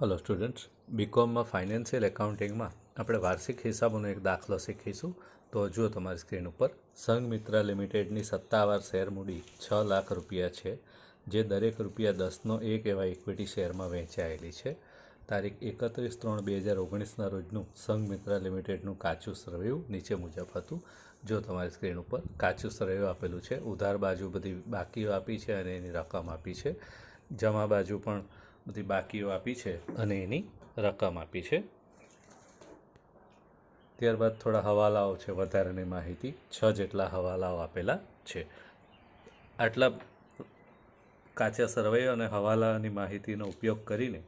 Hello students બીકોમમાં financial એકાઉન્ટિંગમાં આપણે વાર્ષિક હિસાબોનો એક દાખલો શીખીશું. તો જુઓ તમારી સ્ક્રીન ઉપર. સંઘમિત્રા લિમિટેડની સત્તાવાર શેર મૂડી છ લાખ રૂપિયા છે, જે દરેક રૂપિયા દસનો એક એવા ઇક્વિટી શેરમાં વહેંચાયેલી છે. તારીખ એકત્રીસ ત્રણ બે હજાર ઓગણીસના રોજનું સંઘમિત્ર લિમિટેડનું કાચું સરવૈયું નીચે મુજબ હતું. જો તમારી સ્ક્રીન ઉપર કાચું સરવૈયું આપેલું છે, ઉધાર બાજુ બધી બાકીઓ આપી છે અને એની રકમ આપી છે. જમા બાજુ પણ બધી બાકીઓ આપી છે અને એની રકમ આપી છે. ત્યારબાદ થોડા હવાલાઓ છે વધારાની માહિતી. છ જેટલા હવાલાઓ આપેલા છે. આટલા કાચા સર્વે અને હવાલાની માહિતીનો ઉપયોગ કરીને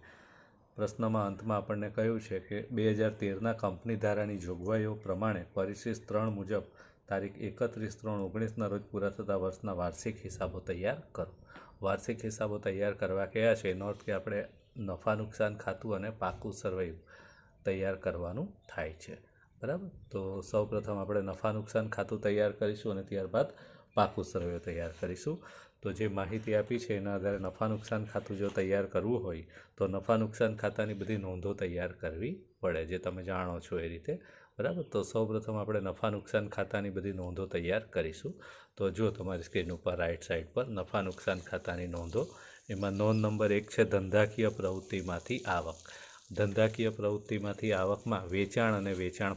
પ્રશ્નમાં અંતમાં આપણને કહ્યું છે કે બે હજાર તેરના કંપની ધારાની જોગવાઈઓ પ્રમાણે પરિશિષ્ટ ત્રણ મુજબ તારીખ એકત્રીસ ત્રણ ઓગણીસના રોજ પૂરા થતા વર્ષના વાર્ષિક હિસાબો તૈયાર કરો. વાર્ષિક હિસાબો તૈયાર કરવા કયા છે એનો અર્થ કે આપણે નફા નુકસાન ખાતું અને પાકું સરવૈયું તૈયાર કરવાનું થાય છે. બરાબર? તો સૌ પ્રથમ આપણે નફા નુકસાન ખાતું તૈયાર કરીશું અને ત્યારબાદ પાકું સર્વે તૈયાર કરીશું. તો જે માહિતી આપી છે, એના આધારે નફા નુકસાન ખાતું જો તૈયાર કરવું હોય, તો નફા નુકસાન ખાતાની બધી નોંધો તૈયાર કરવી પડે, જે તમે જાણો છો એ રીતે. બરાબર? તો સૌપ્રથમ આપણે નફા નુકસાન ખાતાની બધી નોંધો તૈયાર કરીશું. તો જો તમારી સ્ક્રીન ઉપર રાઈટ સાઈડ પર નફા નુકસાન ખાતાની નોંધો. એમાં નોંધ નંબર એક છે ધંધાકીય પ્રવૃત્તિમાંથી આવક. ધંધાકીય પ્રવૃત્તિમાંથી આવકમાં વેચાણ અને વેચાણ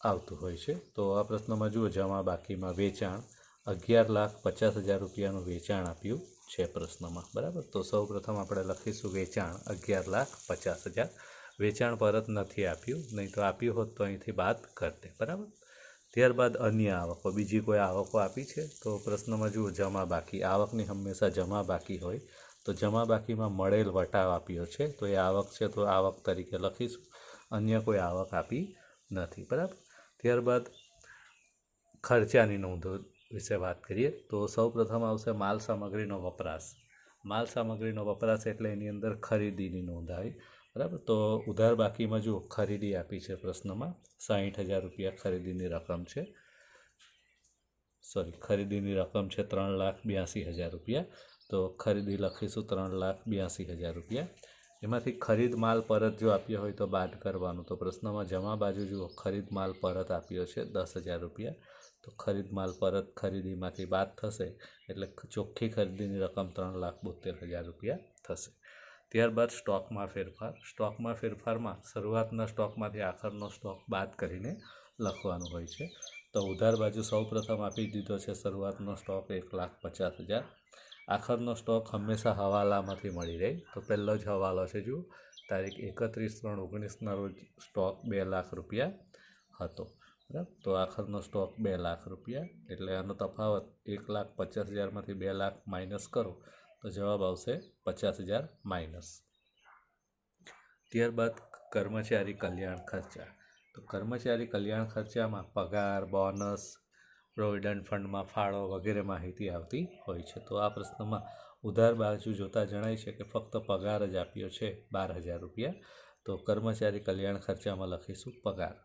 આવતું હોય છે. તો આ પ્રશ્નમાં જુઓ જમા બાકીમાં વેચાણ અગિયાર લાખ પચાસ હજાર રૂપિયાનું વેચાણ આપ્યું છે પ્રશ્નમાં. બરાબર? તો સૌ પ્રથમ આપણે લખીશું વેચાણ અગિયાર લાખ પચાસ હજાર. વેચાણ પરત નથી આપ્યું, નહીં તો આપ્યું હોત તો અહીંથી બાદ કરતે, બરાબર? ત્યારબાદ અન્ય આવકો, બીજી કોઈ આવકો આપી છે? તો પ્રશ્નમાં જુઓ, જમા બાકી, આવકની હંમેશા જમા બાકી હોય, તો જમા બાકીમાં મળેલ વટાવ આપ્યો છે, તો એ આવક છે, તો આવક તરીકે લખીશું, અન્ય કોઈ આવક આપી નથી, બરાબર? ત્યારબાદ ખર્ચાની નોંધો વિશે વાત કરીએ, તો સૌ પ્રથમ આવશે માલ સામગ્રીનો વપરાશ. માલ સામગ્રીનો વપરાશ એટલે એની અંદર ખરીદીની નોંધ આવી બરાબર? તો ઉધાર બાકીમાં જુઓ, ખરીદી આપી છે પ્રશ્નમાં. સાહીઠ હજાર રૂપિયા ખરીદીની રકમ છે. સોરી ખરીદીની રકમ છે ત્રણ લાખ બ્યાસી હજાર રૂપિયા. તો ખરીદી લખીશું ત્રણ લાખ બ્યાસી હજાર રૂપિયા. એમાંથી ખરીદ માલ પરત જો આપ્યો હોય તો બાદ કરવાનું. તો પ્રશ્નમાં જમા બાજુ જુઓ, ખરીદ માલ પરત આપ્યો છે દસ હજાર રૂપિયા. તો ખરીદ માલ પરત ખરીદીમાંથી બાદ થશે એટલે ચોખ્ખી ખરીદીની રકમ ત્રણ લાખ બોતેર હજાર રૂપિયા થશે. ત્યારબાદ સ્ટોકમાં ફેરફાર. સ્ટોકમાં ફેરફારમાં શરૂઆતના સ્ટોકમાંથી આખરનો સ્ટોક બાદ કરીને લખવાનું હોય છે. તો ઉધાર બાજુ સૌ પ્રથમ આપી દીધો છે શરૂઆતનો સ્ટોક એક લાખ પચાસ હજાર. આખરનો સ્ટોક હંમેશા હવાલામાંથી મળી રહે. તો પહેલો જ હવાલો છે જુઓ. તારીખ એકત્રીસ ત્રણ ઓગણીસના રોજ સ્ટોક બે લાખ રૂપિયા હતો. બરાબર? તો આખરનો સ્ટોક બે લાખ રૂપિયા. એટલે આનો તફાવત એક લાખ પચાસ હજારમાંથી બે લાખ માઇનસ કરો. તો જવાબ આવશે પચાસ હજાર માઇનસ. ત્યારબાદ કર્મચારી કલ્યાણ ખર્ચા. તો કર્મચારી કલ્યાણ ખર્ચામાં પગાર, બોનસ, પ્રોવિડન્ટ ફંડમાં ફાળો વગેરે માહિતી આવતી હોય છે. તો આ પ્રશ્નમાં ઉધાર બાજુ જોતાં જણાય છે કે ફક્ત પગાર જ આપ્યો છે બાર હજાર રૂપિયા. તો કર્મચારી કલ્યાણ ખર્ચામાં લખીશું પગાર.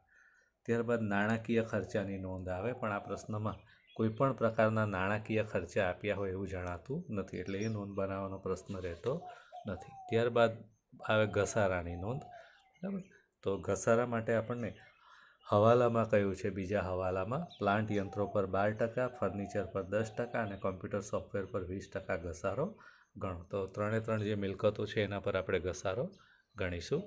ત્યારબાદ નાણાકીય ખર્ચાની નોંધ આવે, પણ આ પ્રશ્નમાં કોઈપણ પ્રકારના નાણાકીય ખર્ચા આપ્યા હોય એવું જણાતું નથી. એટલે એ નોંધ બનાવવાનો પ્રશ્ન રહેતો નથી. ત્યારબાદ આવે ઘસારાની નોંધ. બરાબર? તો ઘસારા માટે આપણને હવાલામાં કહ્યું છે બીજા હવાલામાં, પ્લાન્ટ યંત્રો પર બાર ટકા, ફર્નિચર પર દસ ટકા અને કોમ્પ્યુટર સોફ્ટવેર પર વીસ ટકા ઘસારો ગણો. તો ત્રણે ત્રણ જે મિલકતો છે એના પર આપણે ઘસારો ગણીશું.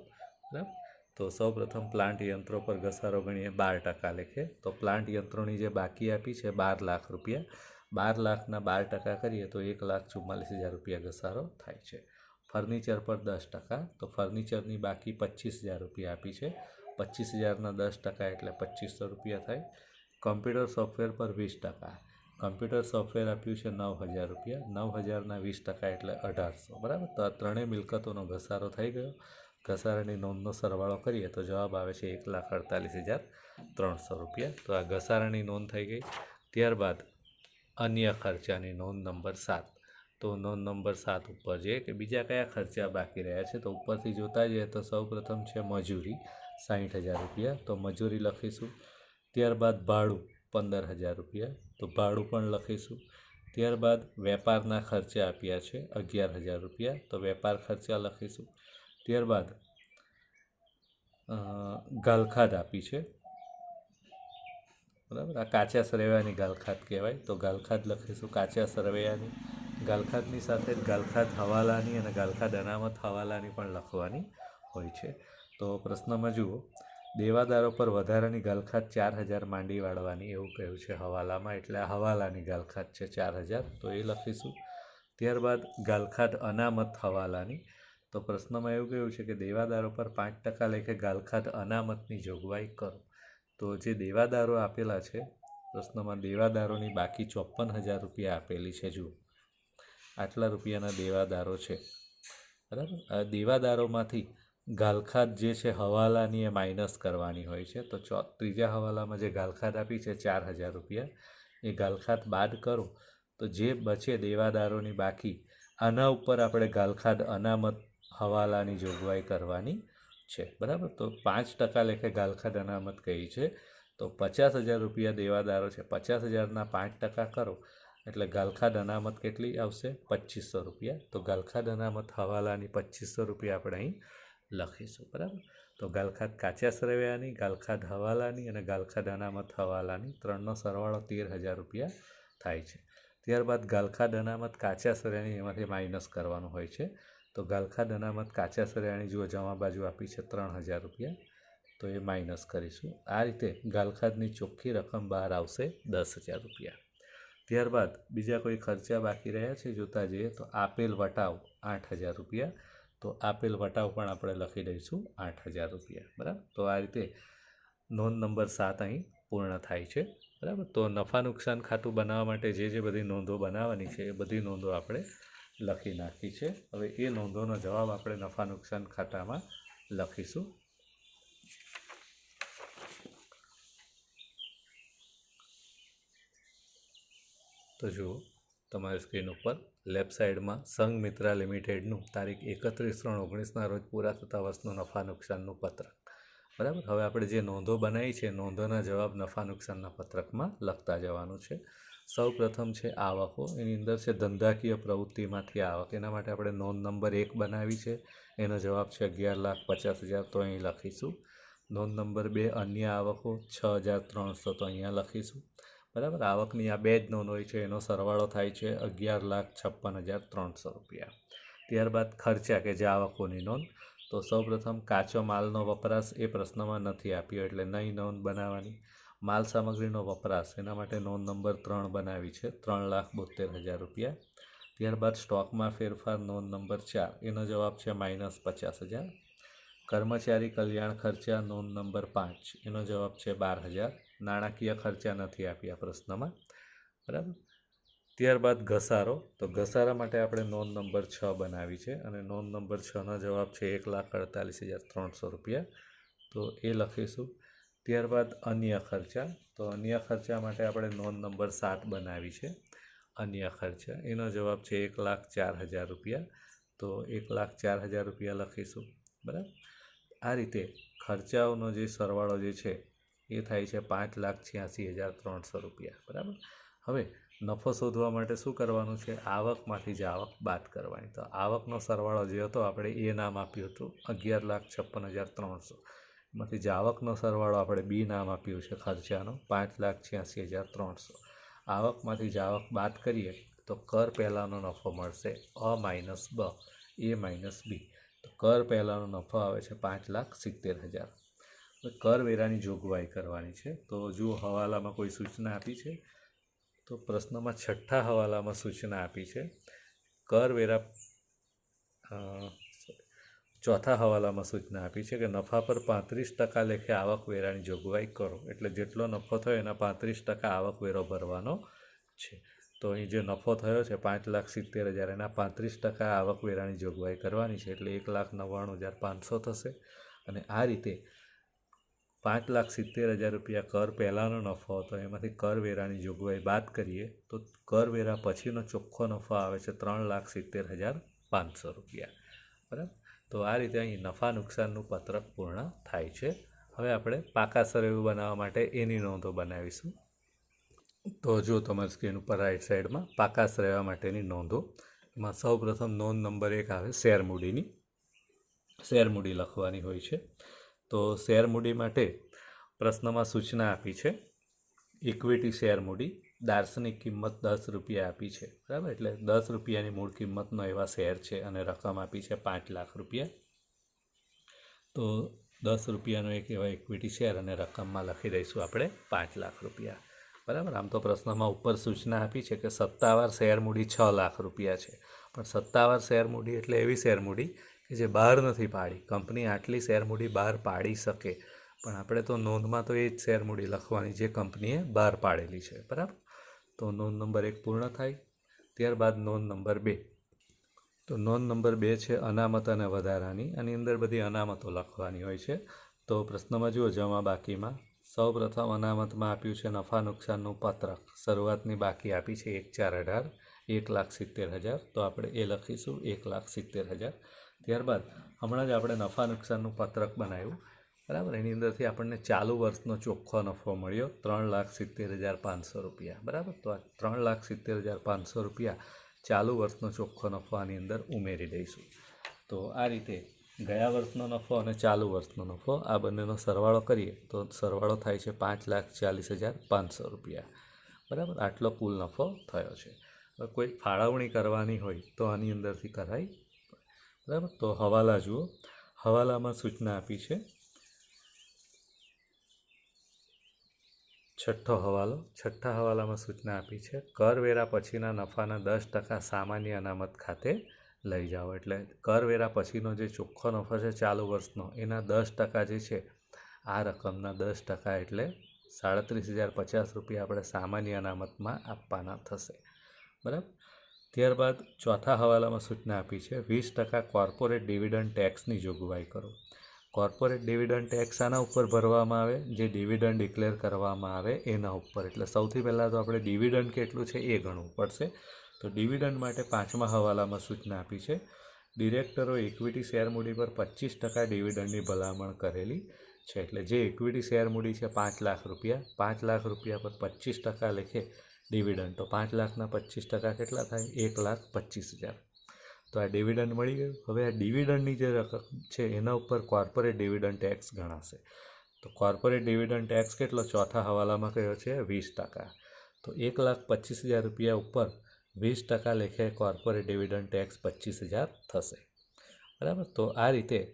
બરાબર? તો સૌપ્રથમ પ્લાન્ટ યંત્રો પર ઘસારો ગણીએ બાર ટકા લેખે. તો પ્લાન્ટ યંત્રોની જે બાકી આપી છે બાર લાખ રૂપિયા. બાર લાખના બાર ટકા કરીએ તો એક લાખ ચુમ્માલીસ હજાર રૂપિયા ઘસારો થાય છે. ફર્નિચર પર દસ ટકા. તો ફર્નિચરની બાકી પચીસ હજાર રૂપિયા આપી છે. પચીસ હજારના દસ ટકા એટલે પચીસો રૂપિયા થાય. કમ્પ્યુટર સોફ્ટવેર પર વીસ ટકા. કમ્પ્યુટર સોફ્ટવેર આપ્યું છે નવ હજાર રૂપિયા. નવ હજારના વીસ ટકા એટલે અઢારસો. બરાબર? તો આ ત્રણેય મિલકતોનો ઘસારો થઈ ગયો. ઘસારાની નોંધનો સરવાળો કરીએ તો જવાબ આવે છે એક લાખ અડતાલીસ હજાર ત્રણસો રૂપિયા. તો આ ઘસારાની નોંધ થઈ ગઈ. ત્યારબાદ અન્ય ખર્ચાની નોંધ નંબર સાત. તો નોંધ નંબર સાત ઉપર છે કે બીજા કયા ખર્ચા બાકી રહ્યા છે? તો ઉપરથી જોતા જઈએ તો સૌ પ્રથમ છે મજૂરી સાહીઠ હજાર રૂપિયા. તો મજૂરી લખીશું. ત્યારબાદ ભાડું, પંદર હજાર રૂપિયા. તો ભાડું પણ લખીશું. ત્યારબાદ વેપારના ખર્ચા આપ્યા છે અગિયાર હજાર રૂપિયા. તો વેપાર ખર્ચા લખીશું. ત્યારબાદ ગાલખાદ આપી છે. બરાબર? આ કાચા સરવૈયાની ગાલખાત કહેવાય. તો ગાલખાત લખીશું કાચા સરવૈયાની. ગાલખાતની સાથે જ ગાલખાત હવાલાની અને ગાલખાત અનામત હવાલાની પણ લખવાની હોય છે. તો પ્રશ્નમાં જુઓ. દેવાદારો પર વધારાની ગાલખાત ચાર હજાર માંડી વાળવાની એવું કહ્યું છે હવાલામાં. એટલે આ હવાલાની ગાલખાત છે ચાર હજાર. તો એ લખીશું. ત્યારબાદ ગાલખાદ અનામત હવાલાની. તો પ્રશ્નમાં એવું કહ્યું છે કે દેવાદારો પર પાંચ ટકા લેખે ગાલખાત અનામતની જોગવાઈ કરો. તો જે દેવાદારો આપેલા છે, પ્રશ્નમાં દેવાદારોની બાકી ચોપન હજાર રૂપિયા આપેલી છે, જુઓ. આટલા રૂપિયાના દેવાદારો છે. બરાબર? આ દેવાદારોમાંથી ગાલખાત જે છે, હવાલાની એ માઇનસ કરવાની હોય છે. તો ચો, ત્રીજા હવાલામાં જે ગાલખાત આપી છે, ચાર હજાર રૂપિયા. એ ગાલખાત બાદ કરો. તો જે બચે દેવાદારોની બાકી, આના ઉપર આપણે ગાલખાદ અનામત હવાલાની જોગવાઈ કરવાની છે. બરાબર? તો પાંચ ટકા લેખે ગાલખાદ અનામત કહી છે. તો પચાસ હજાર રૂપિયા દેવાદારો છે. પચાસ હજારના પાંચ ટકા કરો. એટલે ગાલખાદ અનામત કેટલી આવશે? પચીસો રૂપિયા. તો ગાલખાદ અનામત હવાલાની પચીસો રૂપિયા આપણે અહીં લખીશું. બરાબર? તો ગાલખાદ કાચા સરવ્યાની ગાલખાદ હવાલાની અને ગાલખાદ અનામત હવાલાની ત્રણનો સરવાળો તેર હજાર રૂપિયા થાય છે. ત્યારબાદ ગાલખાદ અનામત કાચા સરવૈયાની એમાંથી માઇનસ કરવાનું હોય છે. તો ગાલખાદ અનામત કાચા સરિયાણી જુઓ જમા બાજુ આપી છે ત્રણ હજાર રૂપિયા, તો એ માઇનસ કરીશું. આ રીતે ગાલખાદની ચોખ્ખી રકમ બહાર આવશે દસ હજાર રૂપિયા. ત્યારબાદ બીજા કોઈ ખર્ચા બાકી રહ્યા છે જોતા જઈએ તો આપેલ વટાવ આઠ હજાર રૂપિયા, તો આપેલ વટાવ પણ આપણે લખી દઈશું આઠ હજાર રૂપિયા. બરાબર? તો આ રીતે નોંધ નંબર સાત અહીં પૂર્ણ થાય છે. બરાબર? તો નફા નુકસાન ખાતું બનાવવા માટે જે જે બધી નોંધો બનાવવાની છે એ બધી નોંધો આપણે લખી નાખી છે. હવે એ નોંધોનો જવાબ આપણે નફા નુકસાન ખાતામાં લખીશું. તો જુઓ, તમારી સ્ક્રીન ઉપર લેફ્ટ સાઈડમાં સંઘ મિત્રા લિમિટેડનું તારીખ એકત્રીસ ત્રણ ઓગણીસના રોજ પૂરા થતા વર્ષનું નફા નુકસાનનું પત્રક. બરાબર? હવે આપણે જે નોંધો બનાવી છે, નોંધોના જવાબ નફા નુકસાનના પત્રકમાં લખતા જવાનું છે. સૌ પ્રથમ છે આવકો. એની અંદર છે ધંધાકીય પ્રવૃત્તિમાંથી આવક. એના માટે આપણે નોંધ નંબર એક બનાવી છે. એનો જવાબ છે અગિયાર લાખ પચાસ હજાર તો અહીં લખીશું. નોંધ નંબર બે, અન્ય આવકો છ હજાર ત્રણસો તો અહીંયા લખીશું. બરાબર? આવકની આ બે જ નોંધ હોય છે. એનો સરવાળો થાય છે અગિયાર લાખ છપ્પન હજાર ત્રણસો રૂપિયા. ત્યારબાદ ખર્ચા કે જે આવકોની નોંધ. તો સૌપ્રથમ કાચો માલનો વપરાશ એ પ્રશ્નમાં નથી આપ્યો એટલે નહીં નોંધ બનાવવાની. માલ સામગ્રીનો વપરાશ, એના માટે નોંધ નંબર ત્રણ બનાવી છે, ત્રણ લાખ બોતેર હજાર રૂપિયા. ત્યારબાદ સ્ટોકમાં ફેરફાર, નોંધ નંબર ચાર, એનો જવાબ છે માઇનસ પચાસ હજાર. કર્મચારી કલ્યાણ ખર્ચા, નોંધ નંબર પાંચ, એનો જવાબ છે બાર હજાર. નાણાકીય ખર્ચા નથી આપ્યા પ્રશ્નમાં, બરાબર? ત્યારબાદ ઘસારો, તો ઘસારા માટે આપણે નોંધ નંબર છ બનાવી છે, અને નોંધ નંબર છનો જવાબ છે એક લાખ અડતાલીસ હજાર ત્રણસો રૂપિયા. તો એ લખીશું. ત્યારબાદ અન્ય ખર્ચા. તો અન્ય ખર્ચા માટે આપણે નોંધ નંબર સાત બનાવી છે. અન્ય ખર્ચા. એનો જવાબ છે એક લાખ ચાર હજાર રૂપિયા. તો એક લાખ ચાર હજાર રૂપિયા લખીશું. બરાબર? આ રીતે ખર્ચાઓનો જે સરવાળો જે છે, એ થાય છે પાંચ લાખ છ્યાસી હજાર ત્રણસો રૂપિયા. બરાબર? હવે નફો શોધવા માટે શું કરવાનું છે? આવકમાંથી જ આવક બાદ કરવાની. તો આવકનો સરવાળો જે હતો, આપણે એ નામ આપ્યું હતું, અગિયાર લાખ છપ્પન હજાર ત્રણસો. એમાંથી જે આવકનો સરવાળો આપણે બી નામ આપ્યું છે ખર્ચાનો, પાંચ લાખ છ્યાસી હજાર ત્રણસો. આવકમાંથી જે આવક બાદ કરીએ તો કર પહેલાંનો નફો મળશે અ માઇનસ બ, એ માઇનસ બી. તો કર પહેલાંનો નફો આવે છે પાંચ લાખ સિત્તેર હજાર. કરવેરાની જોગવાઈ કરવાની છે. તો જો હવાલામાં કોઈ સૂચના આપી છે? તો પ્રશ્નમાં છઠ્ઠા હવાલામાં સૂચના આપી છે. કરવેરા ચોથા હવાલામાં સૂચના આપી છે કે નફા પર પાંત્રીસ ટકા લેખે આવકવેરાની જોગવાઈ કરો. એટલે જેટલો નફો થયો એના પાંત્રીસ ટકા આવકવેરો ભરવાનો છે. તો અહીં જે નફો થયો છે પાંચ લાખ સિત્તેર હજાર, એના પાંત્રીસ ટકા આવકવેરાની જોગવાઈ કરવાની છે. એટલે એક લાખ નવ્વાણું હજાર પાંચસો થશે. અને આ રીતે પાંચ લાખ સિત્તેર હજાર રૂપિયા કર પહેલાંનો નફો હતો, એમાંથી કરવેરાની જોગવાઈ બાદ કરીએ, તો કરવેરા પછીનો ચોખ્ખો નફો આવે છે ત્રણ લાખ સિત્તેર હજાર પાંચસો રૂપિયા. બરાબર? તો આ રીતે અહીં નફા નુકસાનનું પત્રક પૂર્ણ થાય છે. હવે આપણે પાકા સરવૈયું બનાવવા માટે એની નોંધો બનાવીશું. તો જો તમારી સ્ક્રીન ઉપર રાઈટ સાઈડમાં પાકા સરેવા માટેની નોંધો, એમાં સૌપ્રથમ નોંધ નંબર એક આવે શેર મૂડીની. શેર મૂડી લખવાની હોય છે. તો શેર મૂડી માટે પ્રશ્નમાં સૂચના આપી છે. ઇક્વિટી શેર મૂડી દાર્શનિક કિંમત દસ રૂપિયા આપી છે. બરાબર? એટલે દસ રૂપિયાની મૂળ કિંમતનો એવા શેર છે અને રકમ આપી છે પાંચ લાખ રૂપિયા. તો દસ રૂપિયાનો એક એવા ઇક્વિટી શેર અને રકમમાં લખી દઈશું આપણે પાંચ લાખ રૂપિયા. બરાબર? આમ તો પ્રશ્નમાં ઉપર સૂચના આપી છે કે સત્તાવાર શેર મૂડી છ લાખ રૂપિયા છે. પણ સત્તાવાર શેર મૂડી એટલે એવી શેર મૂડી કે જે બહાર નથી પાડી. કંપની આટલી શેર મૂડી બહાર પાડી શકે. પણ આપણે તો નોંધમાં તો એ જ શેર મૂડી લખવાની જે કંપનીએ બહાર પાડેલી છે. બરાબર? તો નોંધ નંબર એક પૂર્ણ થાય. ત્યારબાદ નોંધ નંબર બે. તો નોંધ નંબર બે છે અનામત અને વધારાની. આની અંદર બધી અનામતો લખવાની હોય છે. તો પ્રશ્નમાં જુઓ, જમા બાકીમાં. સૌ પ્રથમ અનામતમાં આપ્યું છે નફા નુકસાનનું પત્રક. શરૂઆતની બાકી આપી છે એક ચાર અઢાર, એક લાખ સિત્તેર હજાર. તો આપણે એ લખીશું, એક લાખ સિત્તેર હજાર. ત્યારબાદ હમણાં જ આપણે નફા નુકસાનનું પત્રક બનાવ્યું. બરાબર? એની અંદરથી આપણને ચાલુ વર્ષનો ચોખ્ખો નફો મળ્યો, ત્રણ લાખ સિત્તેર હજાર પાંચસો રૂપિયા. બરાબર? તો આ ત્રણ લાખ સિત્તેર હજાર પાંચસો રૂપિયા ચાલુ વર્ષનો ચોખ્ખો નફો આની અંદર ઉમેરી દઈશું. તો આ રીતે ગયા વર્ષનો નફો અને ચાલુ વર્ષનો નફો, આ બંનેનો સરવાળો કરીએ, તો સરવાળો થાય છે પાંચ લાખ ચાલીસ હજાર પાંચસો રૂપિયા. બરાબર? આટલો કુલ નફો થયો છે. કોઈ ફાળવણી કરવાની હોય તો આની અંદરથી કરાય. બરાબર? તો હવાલા જુઓ. હવાલામાં સૂચના આપી છે છઠ્ઠો હવાલો. છઠ્ઠા હવાલામાં સૂચના આપી છે, કરવેરા પછીના નફાના દસ ટકા સામાન્ય અનામત ખાતે લઈ જાઓ. એટલે કરવેરા પછીનો જે ચોખ્ખો નફો છે ચાલુ વર્ષનો, એના દસ ટકા જે છે, આ રકમના દસ ટકા એટલે સાડત્રીસ હજાર પચાસ રૂપિયા આપણે સામાન્ય અનામતમાં આપવાના થશે. બરાબર? ત્યારબાદ ચોથા હવાલામાં સૂચના આપી છે, વીસ ટકા કોર્પોરેટ ડિવિડન્ડ ટેક્સની જોગવાઈ કરો. કોર્પોરેટ ડિવિડન્ડ ટેક્સ આના ઉપર ભરવામાં આવે, જે ડિવિડન્ડ ડિક્લેર કરવામાં આવે એના ઉપર. એટલે સૌથી પહેલાં તો આપણે ડિવિડન્ડ કેટલું છે એ ગણવું પડશે. તો ડિવિડન્ડ માટે પાંચમા હવાલામાં સૂચના આપી છે. ડિરેક્ટરો ઇક્વિટી શેર મૂડી પર પચીસ ટકા ડિવિડન્ડની ભલામણ કરેલી છે. એટલે જે ઇક્વિટી શેર મૂડી છે પાંચ લાખ રૂપિયા. પાંચ લાખ રૂપિયા પર પચીસ ટકા લેખે ડિવિડન્ડ. તો પાંચ લાખના પચીસ ટકા કેટલા થાય? એક લાખ પચીસ હજાર. તો આ ડિવિડન્ડ મળી ગયું. હવે આ ડિવિડન્ડની જે રકમ છે, એના ઉપર કોર્પોરેટ ડિવિડન્ડ ટેક્સ ગણાશે. તો કોર્પોરેટ ડિવિડન્ડ ટેક્સ કેટલો? ચોથા હવાલામાં કયો છે? વીસ ટકા. તો એક લાખ પચીસ હજાર રૂપિયા ઉપર વીસ ટકા લેખે કોર્પોરેટ ડિવિડન્ડ ટેક્સ પચીસ હજાર થશે. બરાબર? તો આ રીતે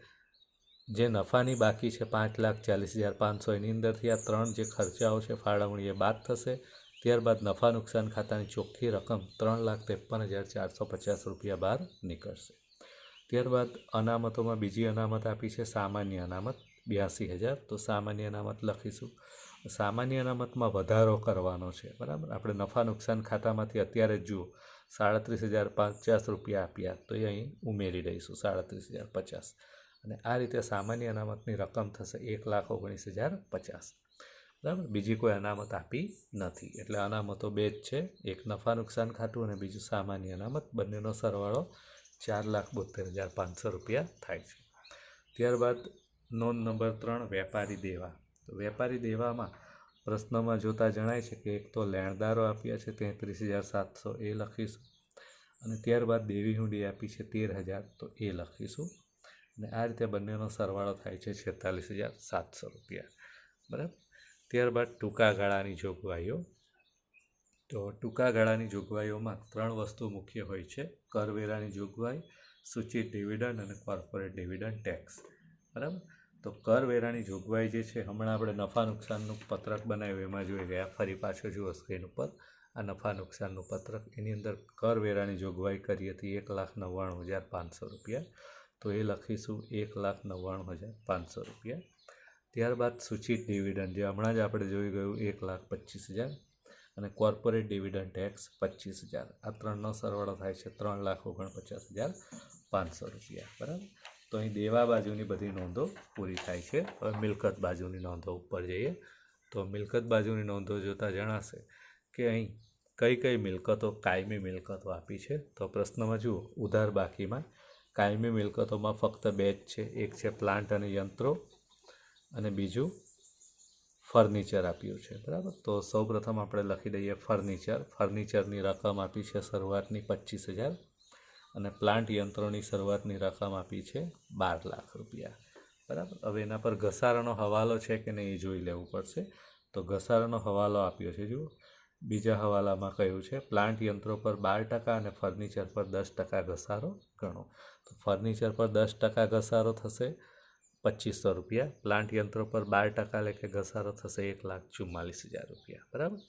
જે નફાની બાકી છે, પાંચ લાખ ચાલીસ હજાર પાંચસો એની અંદરથી આ ત્રણ જે ખર્ચાઓ છે, ફાળવણી એ બાદ થશે. ત્યારબાદ નફા નુકસાન ખાતાની ચોખ્ખી રકમ ત્રણ લાખ ત્રેપન હજાર ચારસો પચાસ રૂપિયા બહાર નીકળશે. ત્યારબાદ અનામતોમાં બીજી અનામત આપી છે સામાન્ય અનામત બ્યાસી હજાર. તો સામાન્ય અનામત લખીશું. સામાન્ય અનામતમાં વધારો કરવાનો છે. બરાબર? આપણે નફા નુકસાન ખાતામાંથી અત્યારે જુઓ. સાડત્રીસ હજાર પચાસ રૂપિયા આપ્યા. તો એ અહીં ઉમેરી દઈશું સાડત્રીસ હજાર પચાસ. અને આ રીતે સામાન્ય અનામતની રકમ થશે એક લાખ ઓગણીસ હજાર પચાસ. બરાબર? બીજી કોઈ અનામત આપી નથી. એટલે અનામતો બે જ છે. એક નફા નુકસાન ખાતું અને બીજું સામાન્ય અનામત. બંનેનો સરવાળો ચાર લાખ બોતેર હજાર પાંચસો રૂપિયા થાય છે. ત્યારબાદ નોંધ નંબર ત્રણ, વેપારી દેવા. તો વેપારી દેવામાં પ્રશ્નમાં જોતા જણાય છે કે એક તો લેણદારો આપ્યા છે, તેત્રીસ હજાર સાતસો એ લખીશું. અને ત્યારબાદ દેવી હુંડી આપી છે, તેર હજાર. તો એ લખીશું. અને આ રીતે બંનેનો સરવાળો થાય છે છેતાલીસ હજાર સાતસો રૂપિયા. બરાબર? ત્યારબાદ ટૂંકા ગાળાની જોગવાઈઓ. તો ટૂંકા ગાળાની જોગવાઈઓમાં ત્રણ વસ્તુ મુખ્ય હોય છે. કરવેરાની જોગવાઈ, સૂચિત ડિવિડન્ડ અને કોર્પોરેટ ડિવિડન્ડ ટેક્સ. બરાબર? તો કરવેરાની જોગવાઈ જે છે, હમણાં આપણે નફા નુકસાનનું પત્રક બનાવ્યું. એમાં જોઈ ગયા ફરી પાછો જુઓ સ્ક્રીન ઉપર. આ નફા નુકસાનનું પત્રક. એની અંદર કરવેરાની જોગવાઈ કરી હતી એક લાખ નવ્વાણું હજાર પાંચસો રૂપિયા. તો એ લખીશું એક લાખ નવ્વાણું હજાર પાંચસો રૂપિયા. ત્યારબાદ સૂચિત ડિવિડન્ડ, જે હમણાં જ આપણે જોઈ ગયું, એક લાખ પચીસ હજાર અને કોર્પોરેટ ડિવિડન્ડ ટેક્સ પચીસ હજાર. આ ત્રણનો સરવાળો થાય છે ત્રણ લાખ ઓગણપચાસ હજાર પાંચસો રૂપિયા. બરાબર? તો અહીં દેવા બાજુની બધી નોંધો પૂરી થાય છે. હવે મિલકત બાજુની નોંધો ઉપર જઈએ. તો મિલકત બાજુની નોંધો જોતાં જણાશે કે અહીં કઈ કઈ મિલકતો કાયમી મિલકતો આપી છે. તો પ્રશ્નમાં જુઓ, ઉધાર બાકીમાં કાયમી મિલકતોમાં ફક્ત બે જ છે. એક છે પ્લાન્ટ અને યંત્રો. અને બીજું ફર્નિચર આપ્યું છે, બરાબર? તો સૌપ્રથમ આપણે લખી દઈએ ફર્નિચર. ફર્નિચરની રકમ આપી છે શરૂઆતની પચીસ હજાર અને પ્લાન્ટ યંત્રોની શરૂઆતની રકમ આપી છે બાર લાખ રૂપિયા, બરાબર? હવે એના પર ઘસારાનો હવાલો છે કે નહીં એ જોઈ લેવું પડશે. તો ઘસારાનો હવાલો આપ્યો છે, જુઓ. બીજા હવાલામાં કહ્યું છે, પ્લાન્ટ યંત્રો પર બાર ટકા અને ફર્નિચર પર દસ ટકા ઘસારો ગણો. તો ફર્નિચર પર દસ ટકા ઘસારો થશે પચીસો રૂપિયા. પ્લાન્ટ યંત્રો પર બાર ટકા લેખે ઘસારો થશે એક લાખ ચુમ્માલીસ હજાર રૂપિયા. બરાબર?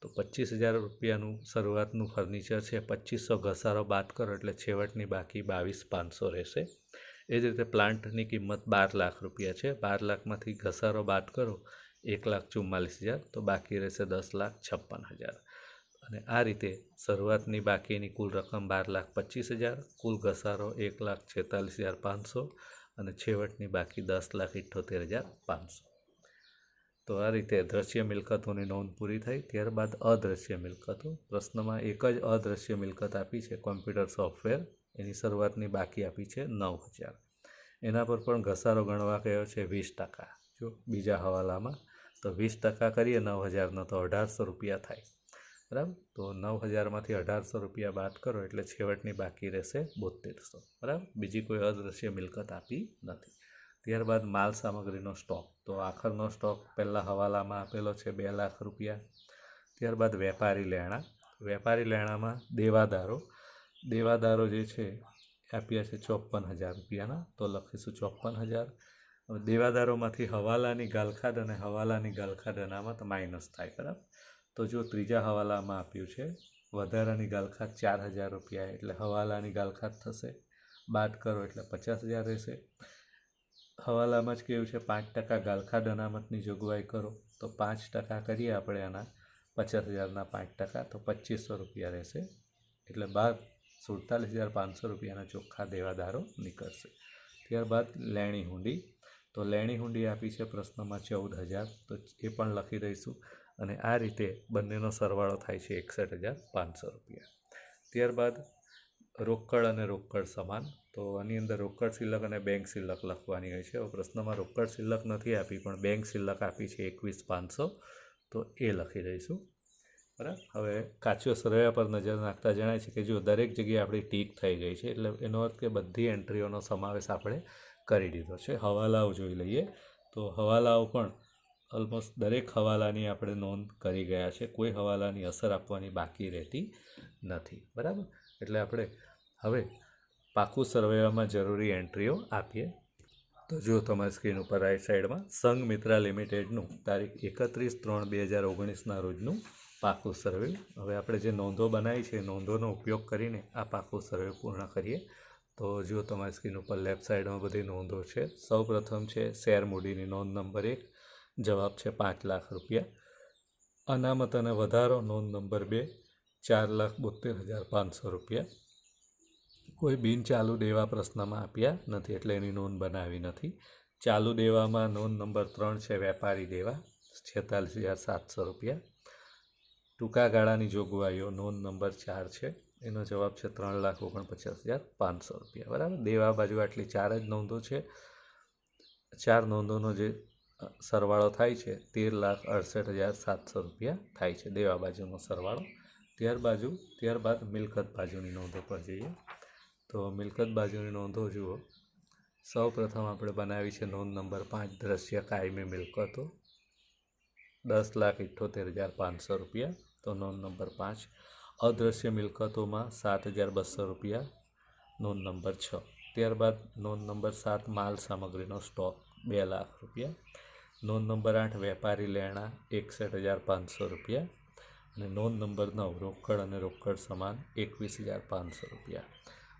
તો પચીસ હજાર રૂપિયાનું શરૂઆતનું ફર્નિચર છે. પચીસો ઘસારો બાદ કરો એટલે છેવટની બાકી બાવીસ પાંચસો રહેશે. એ જ રીતે પ્લાન્ટની કિંમત બાર લાખ રૂપિયા છે. બાર લાખમાંથી ઘસારો બાદ કરો એક લાખ ચુમ્માલીસ હજાર. તો બાકી રહેશે દસ લાખ છપ્પન હજાર. અને આ રીતે શરૂઆતની બાકીની કુલ રકમ બાર લાખ પચીસ હજાર, કુલ ઘસારો એક લાખ છેતાલીસ હજાર પાંચસો અને છેવટની બાકી દસ લાખ ઇઠ્ઠોતેર હજાર પાંચસો. તો આ રીતે દ્રશ્ય મિલકતોની નોંધ પૂરી થઈ. ત્યારબાદ અદ્રશ્ય મિલકતો. પ્રશ્નમાં એક જ અદ્રશ્ય મિલકત આપી છે, કોમ્પ્યુટર સોફ્ટવેર. એની શરૂઆતની બાકી આપી છે નવ હજાર. એના પર પણ ઘસારો ગણવા કયો છે વીસ ટકા. જો બીજા હવાલામાં તો વીસ ટકા કરીએ, નવ હજારનો તો અઢારસો રૂપિયા થાય. બરાબર? તો નવ હજારમાંથી અઢારસો રૂપિયા બાદ કરો એટલે છેવટની બાકી રહેશે બોતેરસો બરાબર? બીજી કોઈ અદ્રશ્ય મિલકત આપી નથી. ત્યારબાદ માલ સામગ્રીનો સ્ટોક. તો આખરનો સ્ટોક પહેલાં હવાલામાં આપેલો છે બે લાખ રૂપિયા. ત્યારબાદ વેપારી લેણા. વેપારી લેણામાં દેવાદારો. દેવાદારો જે છે આપ્યા છે ચોપન હજાર રૂપિયાના. તો લખીશું ચોપન હજાર. દેવાદારોમાંથી હવાલાની ગાલખાદ અને હવાલાની ગાલખાદ અનામત માઇનસ થાય. બરાબર? તો જો ત્રીજા હવાલામાં આપ્યું છે, વધારાની ગાલખાત ચાર હજાર રૂપિયા એટલે હવાલાની ગાલખાત થશે. બાદ કરો એટલે પચાસ હજાર રહેશે. હવાલામાં જ કેવું છે, પાંચ ટકા ગાલખાત અનામતની જોગવાઈ કરો. તો પાંચ ટકા કરીએ આપણે આના. પચાસ હજારના પાંચ ટકા, તો પચીસો રૂપિયા રહેશે. એટલે બાર, સુડતાલીસ હજાર પાંચસો રૂપિયાના ચોખ્ખા દેવાદારો નીકળશે. ત્યારબાદ લેણી હુંડી. તો લેણી હુંડી આપી છે પ્રશ્નમાં ચૌદ હજાર. તો એ પણ લખી દઈશું. અને આ રીતે બંનેનો સરવાળો થાય છે એકસઠ હજાર પાંચસો રૂપિયા. ત્યારબાદ રોકડ અને રોકડ સમાન. તો આની અંદર રોકડ શિલ્લક અને બેંક શિલ્લક લખવાની હોય છે. હવે પ્રશ્નમાં રોકડ શિલ્લક નથી આપી, પણ બેંક શિલ્લક આપી છે એકવીસ પાંચસો. તો એ લખી દઈશું. બરાબર? હવે કાચો સરવૈયા પર નજર નાખતા જણાય છે કે જો દરેક જગ્યાએ આપણી ટીક થઈ ગઈ છે, એટલે એનો અર્થ કે બધી એન્ટ્રીઓનો સમાવેશ આપણે કરી દીધો છે. હવાલાઓ જોઈ લઈએ. તો હવાલાઓ પણ ઓલમોસ્ટ દરેક હવાલાની આપણે નોંધ કરી ગયા છે. કોઈ હવાલાની અસર આપવાની બાકી રહેતી નથી. બરાબર? એટલે આપણે હવે પાકું સર્વેમાં જરૂરી એન્ટ્રીઓ આપીએ. તો જો તમારી સ્ક્રીન ઉપર રાઈટ સાઈડમાં સંઘ મિત્રા લિમિટેડનું તારીખ એકત્રીસ ત્રણ બે હજાર ઓગણીસના રોજનું પાકું સર્વે. હવે આપણે જે નોંધો બનાવી છે, એ નોંધોનો ઉપયોગ કરીને આ પાકું સર્વે પૂર્ણ કરીએ. તો જો તમારી સ્ક્રીન ઉપર લેફ્ટ સાઈડમાં બધી નોંધો છે. સૌ પ્રથમ છે શેર મૂડીની નોંધ નંબર એક. જવાબ છે પાંચ લાખ રૂપિયા. અનામત અને વધારો નોંધ નંબર બે, ચાર લાખ બોતેર હજાર પાંચસો રૂપિયા. કોઈ બિન ચાલુ દેવા પ્રશ્નમાં આપ્યા નથી એટલે એની નોંધ બનાવી નથી. ચાલુ દેવામાં નોંધ નંબર ત્રણ છે વેપારી દેવા, છેતાલીસ હજાર સાતસો રૂપિયા. ટૂંકા ગાળાની જોગવાઈઓ નોંધ નંબર ચાર છે, એનો જવાબ છે ત્રણ લાખ ઓગણપચાસ હજાર પાંચસો રૂપિયા. બરાબર? દેવા બાજુ આટલી ચાર જ નોંધો છે. ચાર નોંધોનો જે સરવાળો થાય છે તેર લાખ અડસઠ હજાર સાતસો રૂપિયા થાય છે દેવા બાજુનો સરવાળો. ત્યાર બાજુ, ત્યારબાદ મિલકત બાજુની નોંધો પર જઈએ. તો મિલકત બાજુની નોંધો જુઓ. સૌ પ્રથમ આપણે બનાવી છે નોંધ નંબર પાંચ, દ્રશ્ય કાયમી મિલકતો. દસ લાખ ઇઠ્ઠોતેર હજાર પાંચસો રૂપિયા. તો નોંધ નંબર પાંચ અદૃશ્ય મિલકતોમાં સાત હજાર બસો રૂપિયા. નોંધ નંબર છ, ત્યારબાદ નોંધ નંબર સાત, માલ સામગ્રીનો સ્ટોક બે લાખ રૂપિયા. નોંધ નંબર આઠ, વેપારી લેણા, એકસઠ હજાર પાંચસો રૂપિયા. અને નોંધ નંબર નવ, રોકડ અને રોકડ સમાન, એકવીસ હજાર પાંચસો રૂપિયા.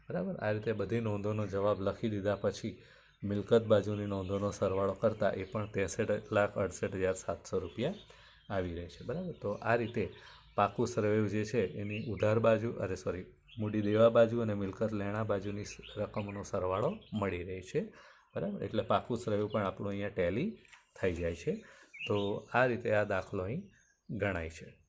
બરાબર? આ રીતે બધી નોંધોનો જવાબ લખી દીધા પછી મિલકત બાજુની નોંધોનો સરવાળો કરતાં એ પણ ત્રેસઠ લાખ અડસઠ હજાર સાતસો રૂપિયા આવી રહે છે. બરાબર? તો આ રીતે પાકું સર્વે જે છે એની ઉધાર બાજુ અરે સોરી, મૂડી દેવા બાજુ અને મિલકત લેણા બાજુની રકમનો સરવાળો મળી રહે છે. બરાબર? એટલે પાકું સર્વે પણ આપણું અહીંયા ટેલી થઈ જાય છે. તો આ રીતે આ દાખલો અહીં ગણાય છે.